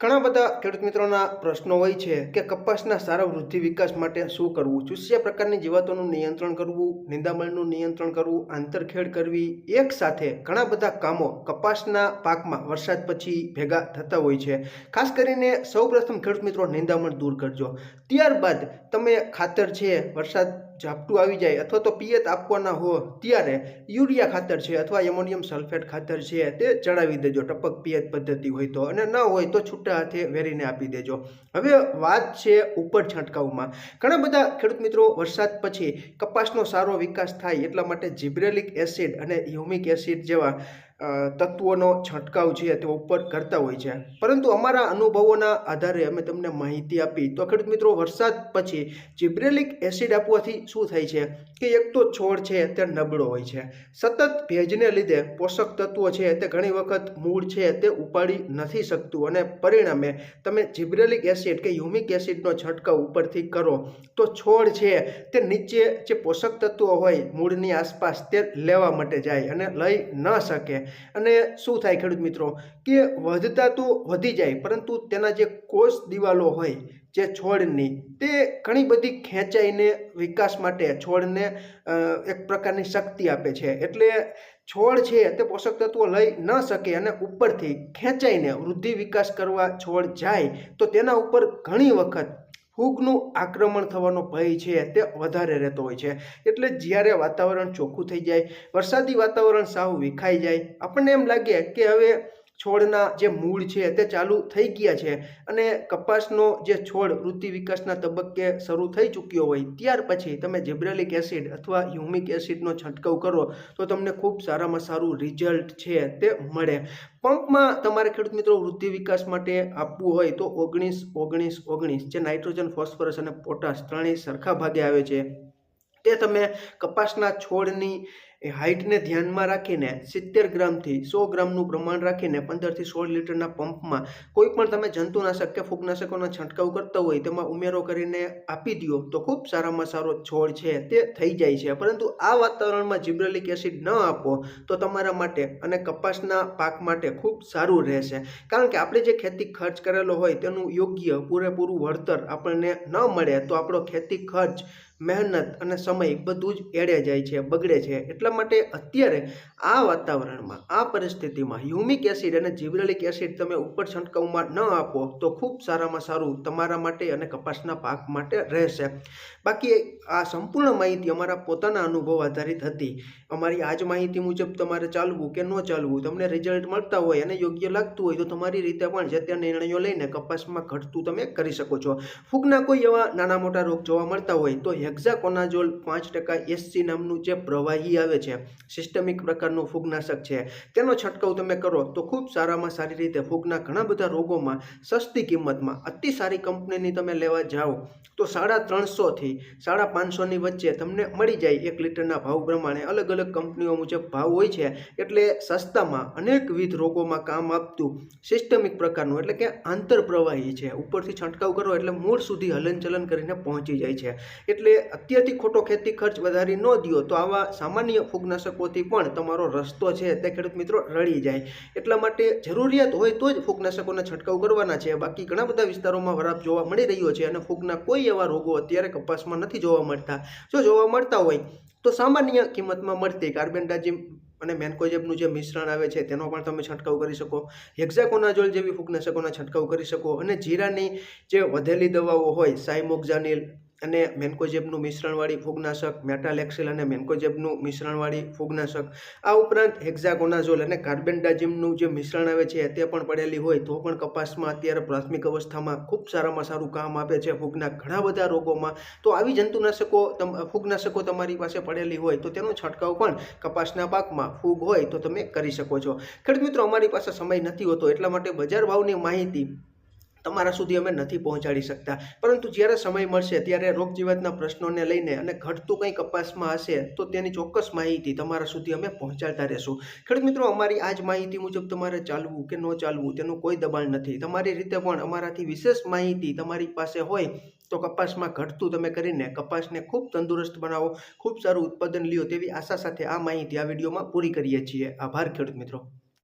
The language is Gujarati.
ઘણા બધા ખેડૂત મિત્રોના પ્રશ્નો હોય છે કે કપાસના સારા વૃદ્ધિ વિકાસ માટે શું કરવું? ચૂસ્યા પ્રકારની જીવાતોનું નિયંત્રણ કરવું, નિંદામણનું નિયંત્રણ કરવું, આંતરખેડ કરવી, એક સાથે ઘણા બધા કામો કપાસના પાકમાં વરસાદ પછી ભેગા થતા હોય છે. ખાસ કરીને સૌપ્રથમ ખેડૂત મિત્રો, નિંદામણ દૂર કરજો. ત્યારબાદ તમે ખાતર છે, વરસાદ ઝાપટું આવી જાય અથવા તો પિયત આપવાના હો ત્યારે યુરિયા ખાતર છે અથવા એમોનિયમ સલ્ફેટ ખાતર છે તે ચડાવી દેજો. ટપક પિયત પદ્ધતિ હોય તો અને ન હોય તો છૂટા હાથે વેરીને આપી દેજો. હવે વાત છે ઉપર છંટકાવમાં. ઘણા બધા ખેડૂત મિત્રો વરસાદ પછી કપાસનો સારો વિકાસ થાય એટલા માટે જીબ્રેલિક એસિડ અને હ્યુમિક એસિડ જેવા તત્વોનો છંટકાવ છે તે ઉપર કરતા હોય છે. પરંતુ અમારા અનુભવોના આધારે અમે તમને માહિતી આપી. તો ખેડૂત મિત્રો, વરસાદ પછી જીબ્રેલિક એસિડ આપવાથી શું થાય છે? કે એક તો છોડ છે તે નબળો હોય છે. સતત ભેજને લીધે પોષક તત્વો છે તે ઘણી વખત મૂળ છે તે ઉપાડી નથી શકતું અને પરિણામે તમે જીબ્રેલિક એસિડ કે હ્યુમિક એસિડનો છંટકાવ ઉપરથી કરો, તો છોડ છે તે નીચે જે પોષક તત્વો હોય મૂળની આસપાસ તે લેવા માટે જાય અને લઈ ન શકે. અને શું થાય ખેડૂત મિત્રો? કે વધતા તો વધી જાય, પરંતુ તેના જે કોષ દિવાલો હોય, જે છોડની, તે ઘણી બધી ખેંચાઈને વિકાસ માટે છોડને એક પ્રકારની શક્તિ આપે છે. એટલે છોડ છે, તે પોષક તત્વો લઈ ન શકે અને ઉપરથી ખેંચાઈને વૃદ્ધિ વિકાસ કરવા છોડ જાય, તો તેના ઉપર ઘણી વખત ફૂગનું આક્રમણ થવાનો ભય છે તે વધારે રહેતો હોય છે. એટલે જ્યારે વાતાવરણ ચોખ્ખું થઈ જાય, વરસાદી વાતાવરણ સાવ વિખાઈ જાય, આપણને એમ લાગે કે હવે છોડના જે મૂળ છે તે ચાલુ થઈ ગયા છે અને કપાસનો જે છોડ વૃત્તિ વિકાસના તબક્કે શરૂ થઈ ચૂક્યો હોય ત્યાર પછી તમે જેબ્રેલિક એસિડ અથવા હ્યુમિક એસિડનો છંટકાવ કરો તો તમને ખૂબ સારામાં સારું રિઝલ્ટ છે તે મળે. પંપમાં તમારે ખેડૂત મિત્રો વૃદ્ધિ વિકાસ માટે આપવું હોય તો ઓગણીસ ઓગણીસ ઓગણીસ જે નાઇટ્રોજન, ફોસ્ફરસ અને પોટાશ ત્રણેય સરખા ભાગે આવે છે. તે તમે કપાસના છોડની એ હાઇટને ધ્યાનમાં રાખીને સિત્તેર ગ્રામથી સો ગ્રામનું પ્રમાણ રાખીને પંદરથી સોળ લીટરના પંપમાં કોઈ પણ તમે જંતુનાશક કે ફૂગનાશકોનો છંટકાવ કરતા હોય તેમાં ઉમેરો કરીને આપી દો તો ખૂબ સારામાં સારો છોડ છે તે થઈ જાય છે. પરંતુ આ વાતાવરણમાં જીબ્રેલિક એસિડ ન આપો તો તમારા માટે અને કપાસના પાક માટે ખૂબ સારું રહેશે. કારણ કે આપણે જે ખેતી ખર્ચ કરેલો હોય તેનું યોગ્ય પૂરેપૂરું વળતર આપણને ન મળે તો આપણો ખેતી ખર્ચ, મહેનત અને સમય બધું જ એડે જાય છે, બગડે છે. એટલા માટે અત્યારે આ વાતાવરણમાં, આ પરિસ્થિતિમાં હ્યુમિક એસિડ અને જીબ્રેલિક એસિડ તમે ઉપર છંટકાવમાં ન આપો, તો ખૂબ સારામાં સારું તમારા માટે અને કપાસના પાક માટે રહેશે. બાકી આ સંપૂર્ણ માહિતી અમારા પોતાના અનુભવ આધારિત હતી. અમારી આ જ માહિતી મુજબ તમારે ચાલવું કે ન ચાલવું, તમને રિઝલ્ટ મળતા હોય અને યોગ્ય લાગતું હોય તો તમારી રીતે પણ જે તે નિર્ણયો લઈને કપાસમાં ઘટતું તમે કરી શકો છો. ફૂગના કોઈ એવા નાના મોટા રોગ જોવા મળતા હોય તો હેક્ઝાકોનાઝોલ પાંચ ટકા એસસી નામનું જે પ્રવાહી આવે છે. સિસ્ટમિક પ્રકારનું ફૂગનાશક છે. તેનો છંટકાવ તમે કરો તો ખૂબ સારામાં સારી રીતે ફૂગના ઘણા બધા રોગોમાં સસ્તી કિંમતમાં અતિ સારી કંપનીની તમે લેવા જાઓ તો સાડા ત્રણસોથી સાડા પાંચસોની વચ્ચે તમને મળી જાય એક લીટરના ભાવ પ્રમાણે. અલગ અલગ કંપનીઓ મુજબ ભાવ હોય છે એટલે સસ્તામાં અનેકવિધ રોગોમાં કામ આપતું સિસ્ટમિક પ્રકારનું એટલે કે આંતરપ્રવાહી છે. ઉપરથી છંટકાવ કરો એટલે મૂળ સુધી હલનચલન કરીને પહોંચી જાય છે. એટલે અત્યારથી ખોટો ખેતી ખર્ચ વધારી ન દો તો આવા સામાન્ય ફૂગનાશકોથી પણ તમારો રસ્તો છે તે ખેડૂત મિત્રો રળી જાય. એટલા માટે જરૂરિયાત હોય તો જ ફૂગનાશકોના છંટકાવ કરવાના છે. બાકી ઘણા બધા વિસ્તારોમાં વરાપ જોવા મળી રહ્યો છે અને ફૂગના કોઈ એવા રોગો અત્યારે કપાસમાં નથી જોવા મળતા. જો જોવા મળતા હોય તો સામાન્ય કિંમતમાં મળતી કાર્બેન્ડાજીમ અને મેન્કોજેબનું જે મિશ્રણ આવે છે તેનો પણ તમે છંટકાવ કરી શકો. હેક્ઝાકોનાઝોલ જેવી ફૂગનાશકોના છંટકાવ કરી શકો. અને જીરાની જે વધેલી દવાઓ હોય, સાયમોક્ઝાનિલ અને મેન્કોજેબનું મિશ્રણવાળી ફૂગનાશક, મેટાલેક્સિલ અને મેન્કોજેબનું મિશ્રણવાળી ફૂગનાશક. આ ઉપરાંત હેક્ઝાગોનાઝોલ અને કાર્બેન્ડાજિમનું જે મિશ્રણ આવે છે તે પણ પડેલી હોય, તો પણ કપાસમાં અત્યારે પ્રાથમિક અવસ્થામાં ખૂબ સારામાં સારું કામ આપે છે ફૂગના ઘણા બધા રોગોમાં. તો આવી જંતુનાશકો ફૂગનાશકો તમારી પાસે પડેલી હોય, તો તેનો છંટકાવ પણ કપાસના પાકમાં ફૂગ હોય, તો તમે કરી શકો છો. ખેડૂત મિત્રો, અમારી પાસે સમય નથી હોતો, એટલા માટે બજાર ભાવની માહિતી તમારા સુધી અમે નથી પહોંચાડી શકતા. પરંતુ જ્યારે સમય મળશે, ત્યારે રોગજીવાતના પ્રશ્નોને લઈને અને ઘટતું કંઈ કપાસમાં હશે, તો તેની ચોક્કસ માહિતી તમારા સુધી અમે પહોંચાડતા રહેશું. ખેડૂત મિત્રો, અમારી આ જ માહિતી મુજબ તમારે ચાલવું કે ન ચાલવું, તેનું કોઈ દબાણ નથી. તમારી રીતે પણ અમારાથી વિશેષ માહિતી તમારી પાસે હોય, તો કપાસમાં ઘટતું તમે કરીને કપાસને ખૂબ તંદુરસ્ત બનાવો, ખૂબ સારું ઉત્પાદન લ્યો તેવી આશા સાથે આ માહિતી આ વિડીયોમાં પૂરી કરીએ છીએ. આભાર ખેડૂત મિત્રો.